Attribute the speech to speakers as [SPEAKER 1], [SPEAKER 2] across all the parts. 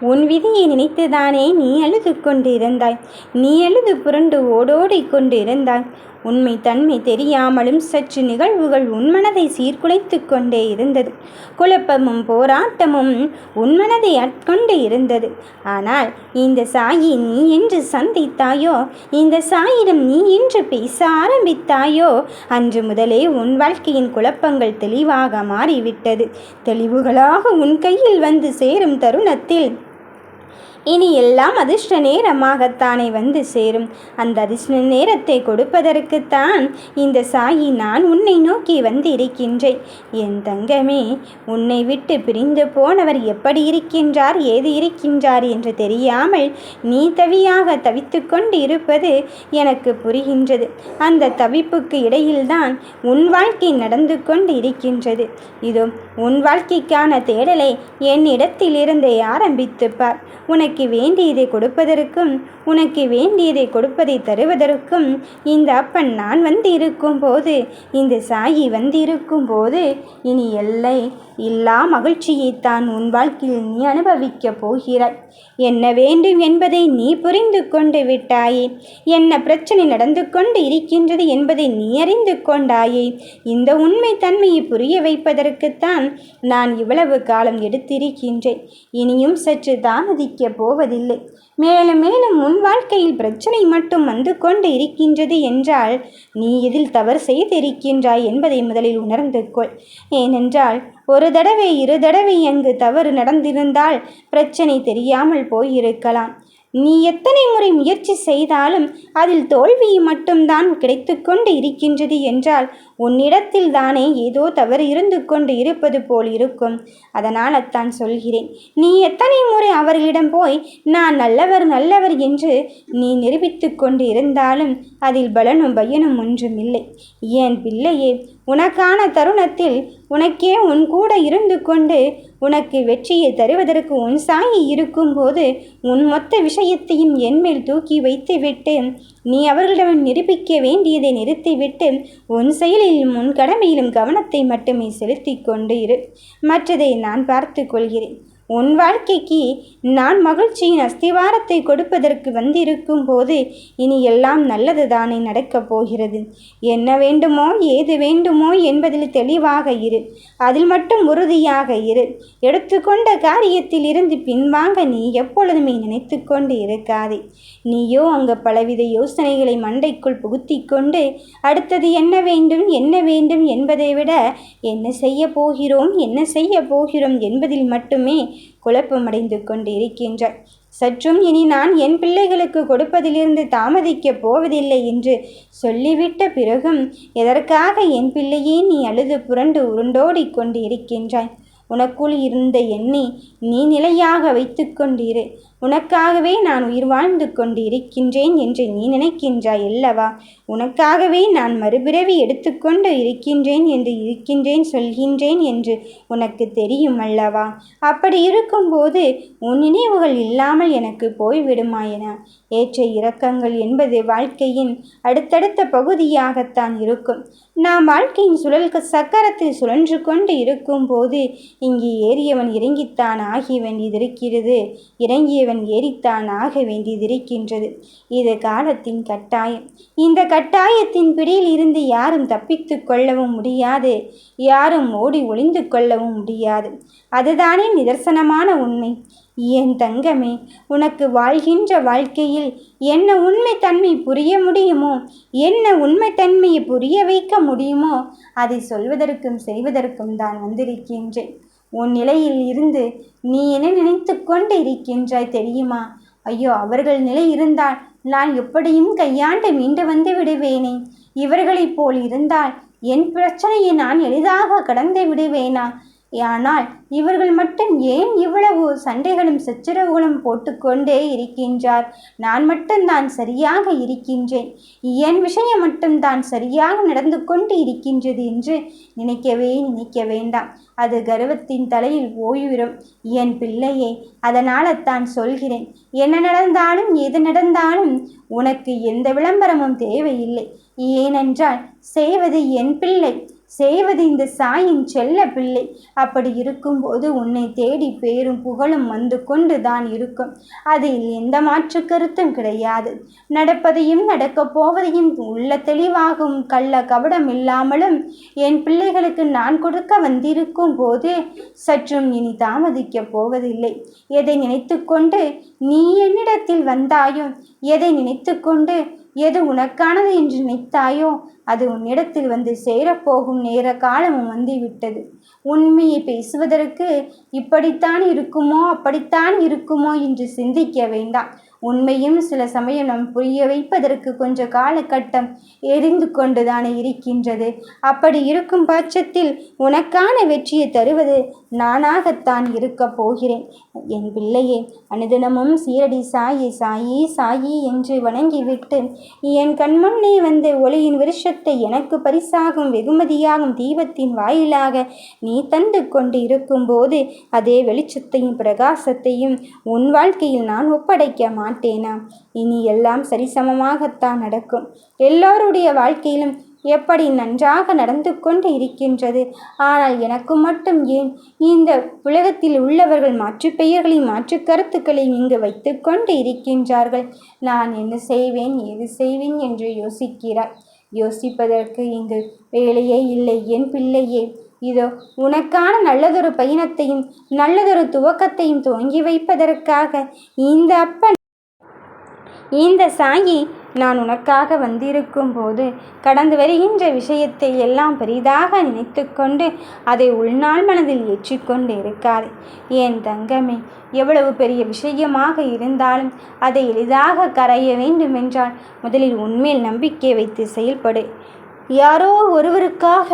[SPEAKER 1] உன் விதியை நினைத்துதானே நீ அழுது கொண்டிருந்தாய் நீ அழுது புரண்டு ஓடோடிக் கொண்டிருந்தாய் உண்மை தன்மை தெரியாமலும் சற்று நிகழ்வுகள் உன் மனதை சீர்குலைத்து கொண்டே இருந்தது. குழப்பமும் போராட்டமும் உன்மனதை அட்கொண்டு இருந்தது. ஆனால் இந்த சாயி நீ என்று சந்தித்தாயோ? இந்த சாயிடம் நீ என்று பேச ஆரம்பித்தாயோ? அன்று முதலே உன் வாழ்க்கையின் குழப்பங்கள் தெளிவாக மாறிவிட்டது. தெளிவுகளாக உன் கையில் வந்து சேரும் தருணத்தில் இனி எல்லாம் அதிர்ஷ்ட நேரமாகத்தானே வந்து சேரும். அந்த அதிர்ஷ்ட நேரத்தை கொடுப்பதற்குத்தான் இந்த சாயி நான் உன்னை நோக்கி வந்திருக்கின்றேன். என் தங்கமே உன்னை விட்டு பிரிந்து போனவர் எப்படி இருக்கின்றார் ஏது இருக்கின்றார் என்று தெரியாமல் நீ தவியாக தவித்து கொண்டு இருப்பது எனக்கு புரிகின்றது. அந்த தவிப்புக்கு இடையில்தான் உன் வாழ்க்கை நடந்து கொண்டு இருக்கின்றது. இதோ உன் வாழ்க்கைக்கான தேடலை என்னிடத்திலிருந்தே ஆரம்பித்துப்பார் உனக்கு உனக்கு வேண்டியதை கொடுப்பதற்கும் உனக்கு வேண்டியதை கொடுப்பதை தருவதற்கும் இந்த அப்பன் நான் வந்து இருக்கும் போது இந்த சாயி வந்திருக்கும் போது இனி எல்லை இல்லா மகிழ்ச்சியைத்தான் உன் வாழ்க்கையில் நீ அனுபவிக்கப் போகிறாய். என்ன வேண்டும் என்பதை நீ புரிந்து கொண்டு விட்டாயே. என்ன பிரச்சனை நடந்து கொண்டு இருக்கின்றது என்பதை நீ அறிந்து கொண்டாயே. இந்த உண்மை தன்மையை புரிய வைப்பதற்குத்தான் நான் இவ்வளவு காலம் எடுத்திருக்கின்றேன். இனியும் சற்று தாமதிக்கப் போவதில்லை. மேலும் மேலும் உன் வாழ்க்கையில் பிரச்சனை மட்டும் வந்து கொண்டு இருக்கின்றது என்றால் நீ எதில் தவறு செய்திருக்கின்றாய் என்பதை முதலில் உணர்ந்து கொள். ஏனென்றால் ஒரு தடவை இரு தடவை அங்கு தவறு நடந்திருந்தால் பிரச்சனை தெரியாமல் போயிருக்கலாம். நீ எத்தனை முறை முயற்சி செய்தாலும் அதில் தோல்வி மட்டும்தான் கிடைத்து கொண்டு இருக்கின்றது என்றால் உன்னிடத்தில் தானே ஏதோ தவறு இருந்து கொண்டு இருப்பது போல் இருக்கும். அதனால் அத்தான் சொல்கிறேன். நீ எத்தனை முறை அவர்களிடம் போய் நான் நல்லவர் நல்லவர் என்று நீ நிரூபித்து கொண்டு இருந்தாலும் அதில் பலனும் பயனும் ஒன்றும் இல்லை ஏன் பிள்ளையே உனக்கான தருணத்தில் உனக்கே உன் கூட இருந்து கொண்டு உனக்கு வெற்றியை தருவதற்கு உன் சாயி இருக்கும்போது உன் மொத்த விஷயத்தையும் என்மேல் தூக்கி வைத்துவிட்டு நீ அவர்களிடம் நிரூபிக்க வேண்டியதை நிறுத்திவிட்டு உன் செயலிலும் உன் கடமையிலும் கவனத்தை மட்டுமே செலுத்தி கொண்டு இரு மற்றதை நான் பார்த்து கொள்கிறேன். உன் வாழ்க்கைக்கு நான் மகிழ்ச்சியின் அஸ்திவாரத்தை கொடுப்பதற்கு வந்திருக்கும் போது இனி எல்லாம் நல்லது தானே நடக்கப் போகிறது. என்ன வேண்டுமோ ஏது வேண்டுமோ என்பதில் தெளிவாக இரு. அதில் மட்டும் உறுதியாக இரு. எடுத்துக்கொண்ட காரியத்தில் இருந்து பின்வாங்க நீ எப்பொழுதுமே நினைத்து கொண்டு இருக்காதே. நீயோ அங்கு பலவித யோசனைகளை மண்டைக்குள் புகுத்தி கொண்டு அடுத்தது என்ன வேண்டும் என்ன வேண்டும் என்பதை விட என்ன செய்ய போகிறோம் என்ன செய்ய போகிறோம் என்பதில் மட்டுமே குழப்பமடைந்து கொண்டிருக்கின்றாய் சற்றும் இனி நான் என் பிள்ளைகளுக்கு கொடுப்பதிலிருந்து தாமதிக்கப் போவதில்லை என்று சொல்லிவிட்ட பிறகும் எதற்காக என் பிள்ளையே நீ அழுது புரண்டு உருண்டோடிக் கொண்டு இருக்கின்றாய் உனக்குள் இருந்த எண்ணி நீ நிலையாக வைத்து கொண்டிரு. உனக்காகவே நான் உயிர் வாழ்ந்து கொண்டு இருக்கின்றேன் என்று நீ நினைக்கின்றாய் அல்லவா? உனக்காகவே நான் மறுபிறவி எடுத்துக்கொண்டு இருக்கின்றேன் என்று இருக்கின்றேன் சொல்கின்றேன் என்று உனக்கு தெரியும் அல்லவா? அப்படி இருக்கும்போது உன் நினைவுகள் இல்லாமல் எனக்கு போய்விடுமாயென ஏற்ற இறக்கங்கள் என்பது வாழ்க்கையின் அடுத்தடுத்த பகுதியாகத்தான் இருக்கும். நாம் வாழ்க்கையின் சுழல் சக்கரத்தில் சுழன்று கொண்டு இருக்கும்போது இங்கு ஏறியவன் இறங்கித்தான் ஆக வேண்டியதிருக்கிறது இறங்கியவன் ஏறித்தான் ஆக வேண்டியதிருக்கின்றது. இது காலத்தின் கட்டாயம். இந்த கட்டாயத்தின் பிடியில் இருந்து யாரும் தப்பித்து கொள்ளவும் முடியாது. யாரும் ஓடி ஒளிந்து கொள்ளவும் முடியாது. அதுதானே நிதர்சனமான உண்மை. என் தங்கமே உனக்கு வாழ்கின்ற வாழ்க்கையில் என்ன உண்மை தன்மை புரிய முடியுமோ என்ன உண்மை தன்மையை புரிய வைக்க முடியுமோ அதை சொல்வதற்கும் செய்வதற்கும் தான் வந்திருக்கின்றேன். உன் நிலையில் இருந்து நீ என்ன நினைத்து கொண்டு இருக்கின்றாய் தெரியுமா? ஐயோ அவர்கள் நிலை இருந்தால் நான் எப்படியும் கையாண்டு மீண்டு வந்து விடுவேனே. இவர்களைப் போல் இருந்தால் என் பிரச்சனையை நான் எளிதாக கடந்து விடுவேனா? ஆனால் இவர்கள் மட்டும் ஏன் இவ்வளவு சண்டைகளும் சச்சரவுகளும் போட்டுக்கொண்டே இருக்கின்றார்? நான் மட்டும்தான் சரியாக இருக்கின்றேன். என் விஷயம் மட்டும்தான் சரியாக நடந்து கொண்டு இருக்கின்றது என்று நினைக்கவே நினைக்க வேண்டாம். அது கர்வத்தின் தலையில் ஓய்விடும். என் பிள்ளையே அதனால் தான் சொல்கிறேன். என்ன நடந்தாலும் எது நடந்தாலும் உனக்கு எந்த விளம்பரமும் தேவையில்லை. ஏனென்றால் செய்வது என் பிள்ளை. செய்வது இந்த சாயின் செல்ல பிள்ளை. அப்படி இருக்கும்போது உன்னை தேடி பேரும் புகழும் வந்து கொண்டு தான் இருக்கும். அதில் எந்த மாற்று கருத்தும் கிடையாது. நடப்பதையும் நடக்கப் போவதையும் உள்ள தெளிவாகும் கள்ள கபடம் இல்லாமலும் என் பிள்ளைகளுக்கு நான் கொடுக்க வந்திருக்கும் போது சற்றும் இனி தாமதிக்கப் போவதில்லை. எதை நினைத்து கொண்டு நீ என்னிடத்தில் வந்தாயும் எதை நினைத்து கொண்டு எது உனக்கானது என்று நினைத்தாயோ அது உன்னிடத்தில் வந்து சேரப்போகும் நேர காலமும் வந்துவிட்டது. உண்மையை பேசுவதற்கு இப்படித்தான் இருக்குமோ அப்படித்தான் இருக்குமோ என்று சிந்திக்க வேண்டாம். உண்மையும் சில சமயம் நம் புரிய வைப்பதற்கு கொஞ்ச காலகட்டம் எரிந்து கொண்டுதானே இருக்கின்றது. அப்படி இருக்கும் பட்சத்தில் உனக்கான வெற்றியை தருவது நானாகத்தான் இருக்கப் போகிறேன். என் பிள்ளையே அனுதினமும் சீரடி சாயி சாயி சாயி என்று வணங்கிவிட்டு என் கண்முன்னே வந்த ஒளியின் வருஷத்தை எனக்கு பரிசாகும் வெகுமதியாகும் தீபத்தின் வாயிலாக நீ தந்து கொண்டு இருக்கும்போது அதே வெளிச்சத்தையும் பிரகாசத்தையும் உன் வாழ்க்கையில் நான் ஒப்படைக்க மாட்டேன். இனி எல்லாம் சரிசமமாகத்தான் நடக்கும். எல்லோருடைய வாழ்க்கையிலும் எப்படி நன்றாக நடந்து கொண்டு இருக்கின்றது? ஆனால் எனக்கு மட்டும் ஏன்? இந்த உலகத்தில் உள்ளவர்கள் மாற்று பெயர்களையும் மாற்று கருத்துக்களையும் இங்கு வைத்துக்கொண்டு இருக்கின்றார்கள். நான் என்ன செய்வேன் ஏது செய்வேன் என்று யோசிக்கிறார். யோசிப்பதற்கு இங்கு வேலையே இல்லை என் பிள்ளையே. இதோ உனக்கான நல்லதொரு பயணத்தையும் நல்லதொரு துவக்கத்தையும் துவங்கி வைப்பதற்காக இந்த அப்பன் இந்த சாயி நான் உனக்காக வந்திருக்கும் போது கடந்து வருகின்ற விஷயத்தை எல்லாம் பெரிதாக நினைத்துக்கொண்டு அதை உள்நாள் மனதில் ஏற்றிக்கொண்டு இருக்காது. என் தங்கமே எவ்வளவு பெரிய விஷயமாக இருந்தாலும் அதை எளிதாக கரைய வேண்டுமென்றால் முதலில் உண்மையில் நம்பிக்கை வைத்து செயல்படு. யாரோ ஒருவருக்காக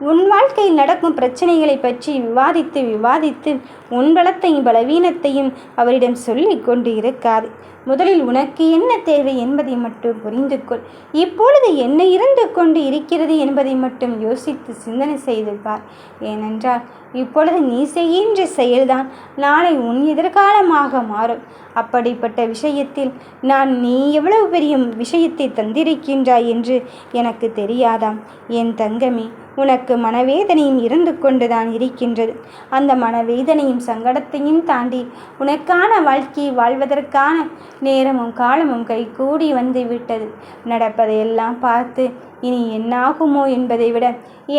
[SPEAKER 1] உன் வாழ்க்கையில் நடக்கும் பிரச்சனைகளை பற்றி விவாதித்து விவாதித்து உன் பலத்தையும் பலவீனத்தையும் அவரிடம் சொல்லி கொண்டு இருக்காது முதலில் உனக்கு என்ன தேவை என்பதை மட்டும் புரிந்து கொள் இப்பொழுது என்ன இருந்து கொண்டு இருக்கிறது என்பதை மட்டும் யோசித்து சிந்தனை செய்து பார். ஏனென்றால் இப்பொழுது நீ செய்கின்ற செயல்தான் நாளை உன் எதிர்காலமாக மாறும். அப்படிப்பட்ட விஷயத்தில் நான் நீ எவ்வளவு பெரிய விஷயத்தை தந்திருக்கின்றாய் என்று எனக்கு தெரியாதாம். என் தங்கமே உனக்கு மனவேதனையும் இருந்து கொண்டுதான் இருக்கின்றது. அந்த மனவேதனையும் சங்கடத்தையும் தாண்டி உனக்கான வாழ்க்கையை வாழ்வதற்கான நேரமும் காலமும் கைகூடி வந்து விட்டது. நடப்பதையெல்லாம் பார்த்து இனி என்னாகுமோ என்பதை விட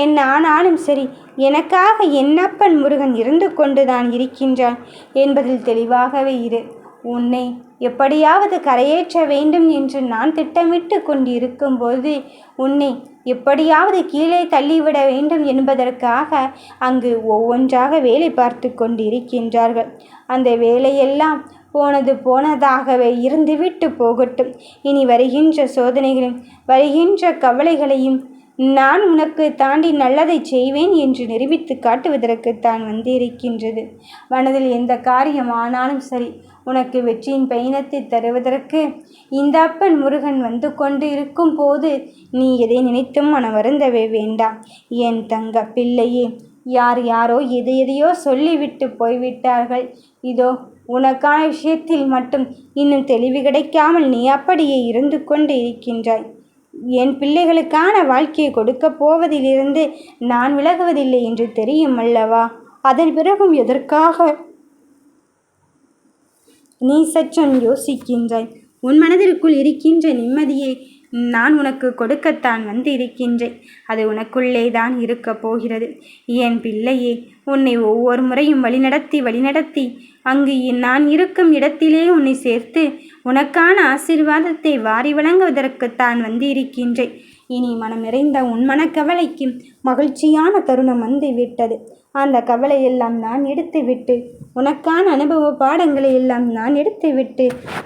[SPEAKER 1] என் ஆனாலும் சரி எனக்காக என்னப்பன் முருகன் இருந்து கொண்டுதான் இருக்கின்றான் என்பதில் தெளிவாகவே இரு. உன்னை எப்படியாவது கரையேற்ற வேண்டும் என்று நான் திட்டமிட்டு கொண்டிருக்கும்போது உன்னை எப்படியாவது கீழே தள்ளிவிட வேண்டும் என்பதற்காக அங்கு ஒவ்வொன்றாக வேலை பார்த்து கொண்டிருக்கின்றார்கள். அந்த வேலையெல்லாம் போனது போனதாகவே இருந்துவிட்டு போகட்டும். இனி வருகின்ற சோதனைகளையும் வருகின்ற கவலைகளையும் நான் உனக்கு தாண்டி நல்லதை செய்வேன் என்று நிரூபித்து காட்டுவதற்கு தான் வந்திருக்கின்றது. மனதில் எந்த காரியம் ஆனாலும் சரி உனக்கு வெற்றியின் பயணத்தை தருவதற்கு இந்த அப்பன் முருகன் வந்து கொண்டு இருக்கும் போது நீ எதை நினைத்தும் மன வருந்தவே வேண்டாம். என் தங்க பிள்ளையே யார் யாரோ எது எதையோ சொல்லிவிட்டு போய்விட்டார்கள். இதோ உனக்கான விஷயத்தில் மட்டும் இன்னும் தெளிவு கிடைக்காமல் நீ அப்படியே இருந்து கொண்டு இருக்கின்றாய். என் பிள்ளைகளுக்கான வாழ்க்கையை கொடுக்கப் போவதிலிருந்து நான் விலகுவதில்லை என்று தெரியும் அல்லவா? அதன் பிறகும் எதற்காக நீ சற்றும் யோசிக்கின்றாய்? உன் மனதிற்குள் இருக்கின்ற நிம்மதியை நான் உனக்கு கொடுக்கத்தான் வந்து இருக்கின்றேன் அது உனக்குள்ளே தான் இருக்கப் போகிறது. என் பிள்ளையே உன்னை ஒவ்வொரு முறையும் வழிநடத்தி வழிநடத்தி அங்கு நான் இருக்கும் இடத்திலே உன்னை சேர்த்து உனக்கான ஆசீர்வாதத்தை வாரி வழங்குவதற்குத்தான் வந்து இருக்கின்றேன் இனி மனம் நிறைந்த உன் மனக்கவலைக்கு மகிழ்ச்சியான தருணம் வந்து விட்டது. அந்த கவலையெல்லாம் நான் எடுத்துவிட்டு உனக்கான அனுபவ பாடங்களை எல்லாம் நான் எடுத்துவிட்டு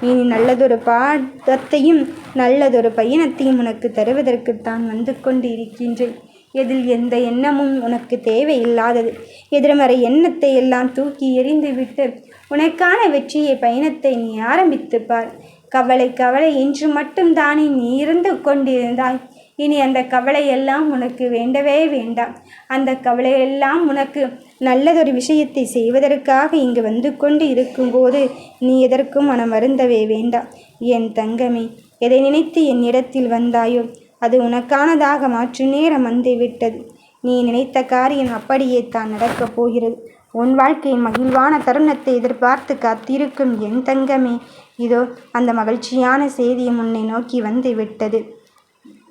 [SPEAKER 1] இனி நல்லதொரு பாடத்தையும் நல்லதொரு பயணத்தையும் உனக்கு தருவதற்குத்தான் வந்து கொண்டு இருக்கின்றேன் எதில் எந்த எண்ணமும் உனக்கு தேவையில்லாதது. எதிர்மறை எண்ணத்தை எல்லாம் தூக்கி எறிந்துவிட்டு உனக்கான வெற்றியை பயணத்தை நீ ஆரம்பித்து பார். கவலை கவலை என்று மட்டும் தானே நீ இருந்து கொண்டிருந்தாய். இனி அந்த கவலையெல்லாம் உனக்கு வேண்டவே வேண்டாம். அந்த கவலையெல்லாம் உனக்கு நல்லதொரு விஷயத்தை செய்வதற்காக இங்கு வந்து கொண்டு இருக்கும்போது நீ எதற்கும் மனம் வருந்தவே வேண்டாம். என் தங்கமே எதை நினைத்து என்னிடத்தில் வந்தாயோ அது உனக்கானதாக மாற்று நேரம் வந்துவிட்டது. நீ நினைத்த காரியம் அப்படியே தான் நடக்கப் போகிறது. உன் வாழ்க்கையின் மகிழ்வான தருணத்தை எதிர்பார்த்து காத்திருக்கும் என் தங்கமே இதோ அந்த மகிழ்ச்சியான செய்தியும் உன்னை நோக்கி வந்து விட்டது.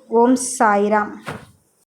[SPEAKER 1] ஓம் சாய்ராம்.